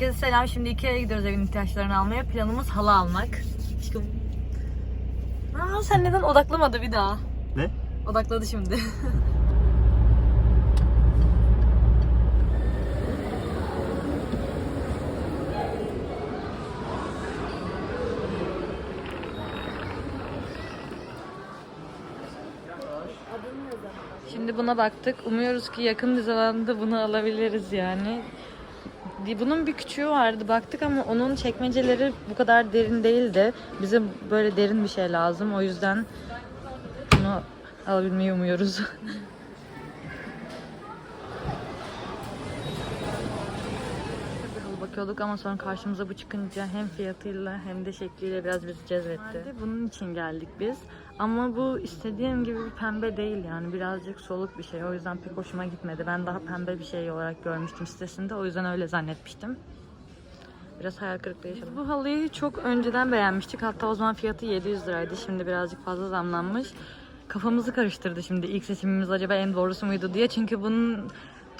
Herkese selam. Şimdi Ikea'ya gidiyoruz evin ihtiyaçlarını almaya. Planımız halı almak. Aşkım. Aa, sen neden odaklamadı bir daha? Ne? Odakladı şimdi. Şimdi buna baktık. Umuyoruz ki yakın bir zamanda bunu alabiliriz yani. Bunun bir küçüğü vardı baktık ama onun çekmeceleri bu kadar derin değildi. Bize böyle derin bir şey lazım. O yüzden bunu alabilmeyi umuyoruz. Bakıyorduk ama sonra karşımıza bu çıkınca hem fiyatıyla hem de şekliyle biraz bizi cezbetti. Bunun için geldik biz. Ama bu istediğim gibi bir pembe değil yani birazcık soluk bir şey. O yüzden pek hoşuma gitmedi. Ben daha pembe bir şey olarak görmüştüm sitesinde. O yüzden öyle zannetmiştim. Biraz hayal kırıklığı yaşadım. Bu halıyı çok önceden beğenmiştik. Hatta o zaman fiyatı 700 liraydı. Şimdi birazcık fazla zamlanmış. Kafamızı karıştırdı şimdi ilk seçimimiz acaba en doğrusu muydu diye. Çünkü bunun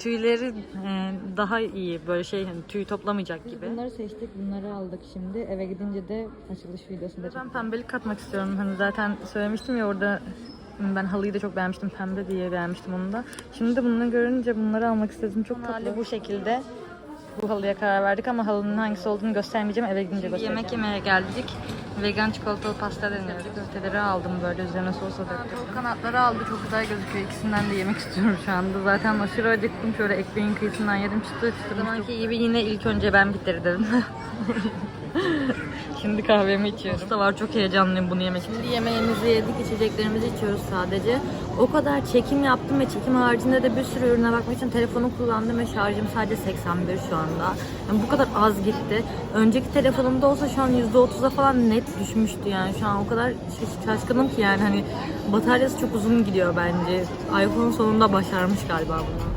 tüyleri e, daha iyi böyle şey hani tüy toplamayacak gibi. Bunları seçtik, bunları aldık şimdi. Eve gidince de açılış videosunda Ben pembelik katmak istiyorum. Hani zaten söylemiştim ya orada ben halıyı da çok beğenmiştim. Pembe diye beğenmiştim onu da. Şimdi de bunu görünce bunları almak istedim. Çok tatlı. bu şekilde bu halıya karar verdik ama halının hangisi olduğunu göstermeyeceğim. Eve gidince göstereceğim. Yemek yemeye geldik. Vegan çikolatalı pasta deniyoruz. Köfteleri aldım böyle üzerine sos döktüm. Kanatları aldı. Çok güzel gözüküyor. İkisinden de yemek istiyorum şu anda. Zaten aşırı acıktım. Şöyle ekmeğin kıyısından yedim. Çıtır çıtır. Zamanki gibi yine ilk önce ben bitirdim. Şimdi kahvemi içiyorum. Usta var çok heyecanlıyım bunu yemek için. Şimdi yemeğimizi yedik, içeceklerimizi içiyoruz sadece. O kadar çekim yaptım ve çekim haricinde de bir sürü ürüne bakmak için telefonu kullandım ve şarjım sadece 81 şu anda. Yani bu kadar az gitti. Önceki telefonumda olsa şu an %30'a falan net düşmüştü yani. Şu an o kadar şaş- şaşkınım ki yani hani bataryası çok uzun gidiyor bence. iPhone sonunda başarmış galiba bunu.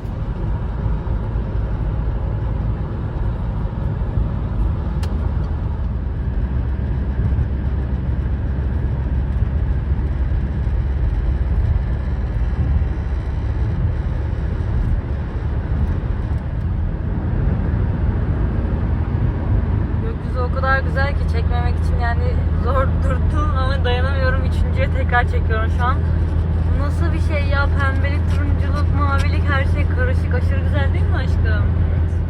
Gökyüzü o kadar güzel ki çekmemek için yani zor durdum ama dayanamıyorum. Üçüncüye tekrar çekiyorum şu an. Nasıl bir şey ya? Pembelik, turunculuk, mavilik her şey karışık. Aşırı güzel değil mi aşkım?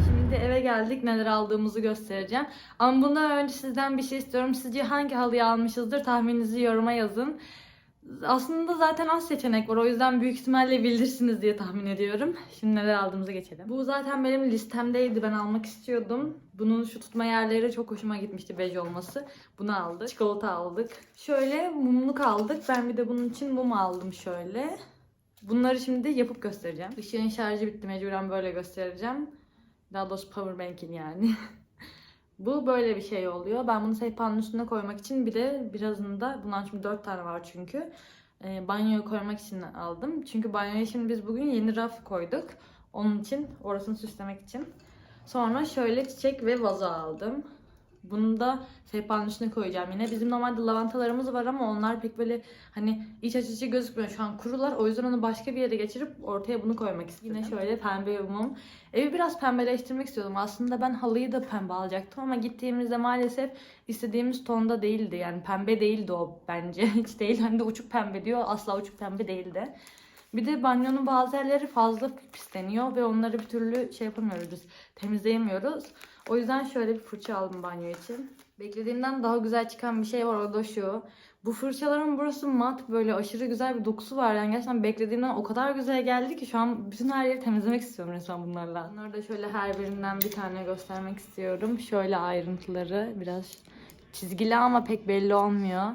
Şimdi eve geldik. Neler aldığımızı göstereceğim. Ama bundan önce sizden bir şey istiyorum. Sizce hangi halıyı almışızdır? Tahmininizi yoruma yazın. Aslında zaten az seçenek var. O yüzden büyük ihtimalle bilirsiniz diye tahmin ediyorum. Şimdi neler aldığımıza geçelim. Bu zaten benim listemdeydi. Ben almak istiyordum. Bunun şu tutma yerleri çok hoşuma gitmişti bej olması. Bunu aldık. Çikolata aldık. Şöyle mumluk aldık. Ben bir de bunun için mum aldım şöyle. Bunları şimdi yapıp göstereceğim. Işığın şarjı bitti. Mecburen böyle göstereceğim. Daha doğrusu powerbank'in yani. Bu böyle bir şey oluyor. Ben bunu sehpanın üstüne koymak için bir de birazını da bundan çünkü 4 tane var çünkü. E, banyoya koymak için aldım. Çünkü banyoya şimdi biz bugün yeni raf koyduk. Onun için orasını süslemek için. Sonra şöyle çiçek ve vazo aldım. Bunu da sehpanın üstüne koyacağım yine. Bizim normalde lavantalarımız var ama onlar pek böyle hani iç açıcı gözükmüyor. Şu an kurular. O yüzden onu başka bir yere geçirip ortaya bunu koymak istedim. Yine şöyle pembe bir mum. Evi biraz pembeleştirmek istiyordum. Aslında ben halıyı da pembe alacaktım ama gittiğimizde maalesef istediğimiz tonda değildi. Yani pembe değildi o bence. Hiç değil. Hani de uçuk pembe diyor. Asla uçuk pembe değildi. Bir de banyonun bazı yerleri fazla pisleniyor ve onları bir türlü şey yapamıyoruz. Temizleyemiyoruz. O yüzden şöyle bir fırça aldım banyo için. Beklediğimden daha güzel çıkan bir şey var o da şu. Bu fırçaların burası mat böyle aşırı güzel bir dokusu var. Yani gerçekten beklediğimden o kadar güzel geldi ki şu an bütün her yeri temizlemek istiyorum resmen bunlarla. Bunları da şöyle her birinden bir tane göstermek istiyorum. Şöyle ayrıntıları biraz çizgili ama pek belli olmuyor.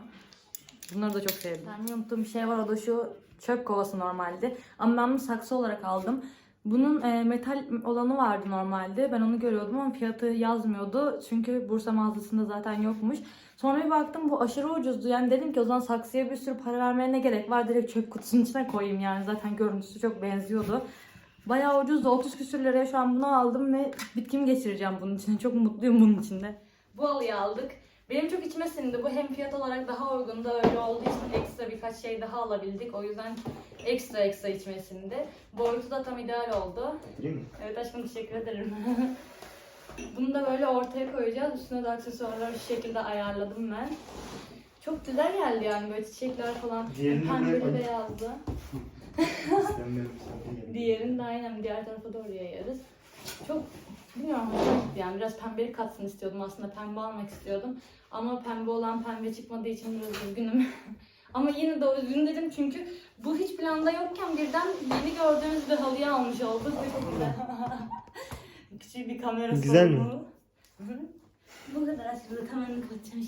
Bunları da çok sevdim. Ben unuttuğum bir şey var o da şu çöp kovası normalde. Ama ben bunu saksı olarak aldım. Bunun e, metal olanı vardı normalde. Ben onu görüyordum ama fiyatı yazmıyordu. Çünkü Bursa mağazasında zaten yokmuş. Sonra bir baktım bu aşırı ucuzdu. Yani dedim ki o zaman saksıya bir sürü para vermeye ne gerek var? Direkt çöp kutusunun içine koyayım yani. Zaten görüntüsü çok benziyordu. Bayağı ucuzdu. 30 küsür liraya şu an bunu aldım ve bitkimi geçireceğim bunun içine. Çok mutluyum bunun içinde. Bu halıyı aldık. Benim çok içime sindi. Bu hem fiyat olarak daha uygun da öyle olduğu için ekstra birkaç şey daha alabildik. O yüzden ekstra ekstra içime sindi. Boyutu da tam ideal oldu. Değil mi? Evet aşkım teşekkür ederim. Bunu da böyle ortaya koyacağız. Üstüne de aksesuarlar şu şekilde ayarladım ben. Çok güzel geldi yani böyle çiçekler falan. Diğerini Pembeli beyazlı. Diğerini de aynen diğer tarafa doğru yayarız. Çok bilmiyorum yani biraz pembelik katsın istiyordum aslında pembe almak istiyordum. Ama pembe olan pembe çıkmadığı için biraz üzgünüm. Ama yine de üzgün dedim çünkü bu hiç planda yokken birden yeni gördüğünüz bir halıyı almış olduk ve çok güzel. Küçük bir kamera Güzel mi? sorunu. Hı. Bu kadar aşkım hemen kapatacağım.